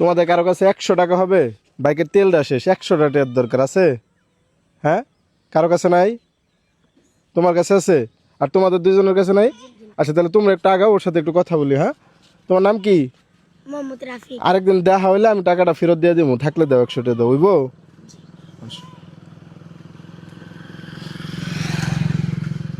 তোমাদের কারও কাছে একশো টাকা হবে? বাইকের তেলটা শেষ একশো টাকার দরকার আছে? হ্যাঁ? কারও কাছে নাই? তোমার কাছে আছে? আর তোমাদের দুজনের কাছে নাই? আচ্ছা তাহলে তোমরা একটু আগাও ওর সাথে একটু কথা বলি হ্যাঁ? তোমার নাম কি? আরেকদিন দেখা হইলে আমি টাকাটা ফেরত দিয়ে দেবো থাকলে দাও একশো টাকা দেবো হইব?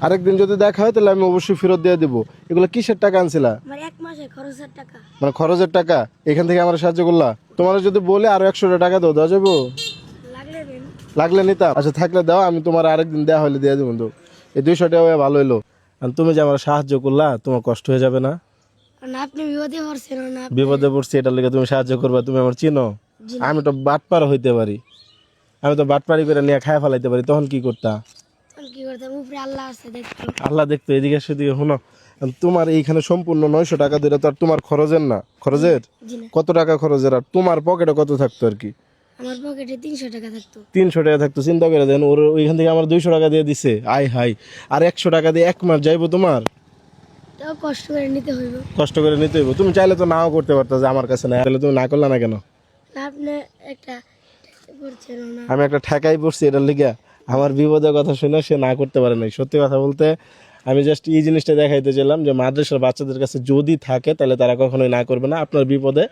আরেকদিন যদি দেখা হয় তাহলে আমি অবশ্যই ফেরত দিয়ে দেবো। এগুলো কিসের টাকা আনছিলা? আমার এক মাসে খরচের টাকা। মানে খরচের টাকা? এখান থেকে আমার সাহায্য করলা তোমার যদি বলে আরও একশো টাকা দাও দেওয়া যাব? লাগলে নিতাম। আচ্ছা থাকলে দাও আমি তোমার আরেকদিন দেওয়া হলে দিয়ে দেবো তো এই দুইশো টাকা ভালো হইল। আর তুমি যে আমার সাহায্য করলা তোমার কষ্ট হয়ে যাবে না। আপনি বিপদে পড়ছেন বিপদে পড়ছি এটার লেগে তুমি সাহায্য করবা তুমি আমার চিনো। আমি তো বাটপার হইতে পারি। আমি তো বাটপারি করে নিয়ে খায় ফেলাইতে পারি তখন কি করতা? তখন কি করতাম উপরে আল্লাহ আছে দেখতো। আল্লাহ দেখতো এদিকে সেদিকে শুনো। তোমার এইখানে সম্পূর্ণ নয়শো টাকা দিলে তো আর তোমার খরচের না। খরচের? কত টাকা খরচের? আর তোমার পকেটে কত থাকতো আর কি? আমার পকেটে তিনশো টাকা থাকতো। তিনশো টাকা থাকতো চিন্তা করে দেন ওর ওইখান থেকে আমার দুইশো টাকা দিয়ে দিছে। আই হাই আর একশো টাকা দিয়ে এক মাস যাইবো তোমার? কষ্ট করে নিতে হইব। কষ্ট করে নিতে হইব। তুমি চাইলে তো নাও করতে পারতো যে আমার কাছে না তাহলে তুমি না করলে না কেন? আপনি একটা আমি একটা ঠেকাই পড়ছি এটার লিগে। আমার বিপদের কথা শুনে সে না করতে পারে নাই। সত্যি কথা বলতে আমি জাস্ট এই জিনিসটা দেখাইতে চাইলাম যে মাদ্রাসার বাচ্চাদের কাছে যদি থাকে তাহলে তারা কখনোই না করবে না। আপনার বিপদে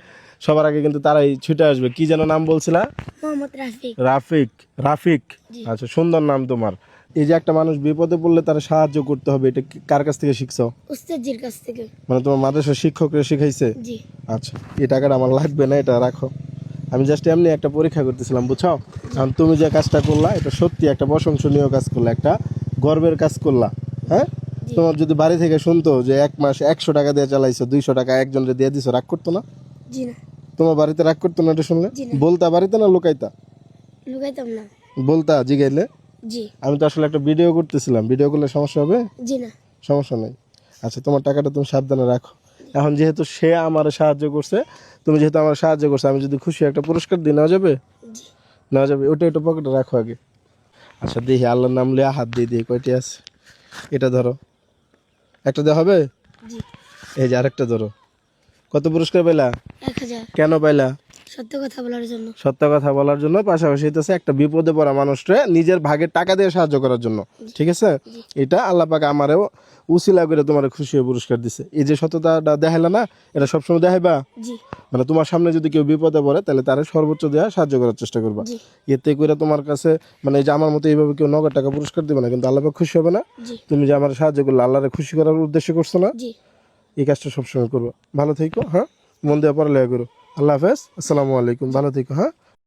সবার আগে কিন্তু তারাই ছুটে আসবে। কি যেন নাম বলছিলা? রাফিক। রাফিক আচ্ছা সুন্দর নাম তোমার। এই যে একটা মানুষ বিপদে পড়লে তারা সাহায্য করতে হবে এটা কার কাছ থেকে শিখছো? উস্তাদজির কাছ থেকে। মানে তোমার মাদ্রাসার শিক্ষকরা শিখাইছে? জি। আচ্ছা এই টাকাটা আমার লাগবে না এটা রাখো। আমি জাস্ট এমনি একটা পরীক্ষা করতেছিলাম বুঝছ? কারণ তুমি যে কাজটা করলা এটা সত্যি একটা প্রশংসনীয় কাজ করলা একটা গর্বের কাজ করলা হ্যাঁ? তোমার যদি বাড়ি থেকে শুনতো যে এক মাস একশো টাকা দিয়ে চালাইছো দুইশো টাকা একজনকে দিয়ে দিছো রাগ করতো না? তোমার বাড়িতে রাগ করতো না এটা শুনলে? বলতা বাড়িতে না লুকাইতা? লুকাইতাম না। বলতা জিগাইলে? আমি তো আসলে একটা ভিডিও করতেছিলাম ভিডিও করলে সমস্যা হবে? জি না। সমস্যা নেই। আচ্ছা তোমার টাকাটা তুমি সাবধানে রাখো। এখন যেহেতু সে আমার সাহায্য করছে তুমি যেহেতু আমার সাহায্য করছ আমি যদি খুশি একটা পুরস্কার দিই না যাবে? না নেওয়া যাবে ওটা ওটা পকেটে রাখো আগে। আচ্ছা দেখি আল্লাহ নাম লিয়ে হাত দিয়ে দিয়ে কয়টি আছে? এটা ধরো। একটা দেওয়া হবে? এই যে আরেকটা ধরো। কত পুরস্কার পাইলা? কেন পাইলা? সত্য কথা বলার জন্য। সত্য কথা বলার জন্য পাশাপাশি হইতেছে একটা বিপদে পড়া মানুষরে নিজের ভাগের টাকা দিয়ে সাহায্য করার জন্য। ঠিক আছে? এটা আল্লাহ পাক আমারেও উসিলা করে তোমার খুশি হয়ে পুরস্কার দিছে। এই যে সততাটা দেখাইলা না এটা সবসময় দেখাইবা? মানে তোমার সামনে যদি কেউ বিপদে পড়ে তাহলে তারা সর্বোচ্চ দেওয়া সাহায্য করার চেষ্টা করবা। এতে করে তোমার কাছে মানে এই যে আমার মতো এইভাবে কেউ নগদ টাকা পুরস্কার দিবে না কিন্তু আল্লাহ পাক খুশি হবে না? তুমি যে আমার সাহায্য করলে আল্লাহরে খুশি করার উদ্দেশ্য করছ না? এই কাজটা সবসময় করব। ভালো থেকো হ্যাঁ? মন দেওয়া পড়ালেখা করো। আল্লাহ হাফেজ আসসালামু আলাইকুম। ভালো থেকো হ্যাঁ?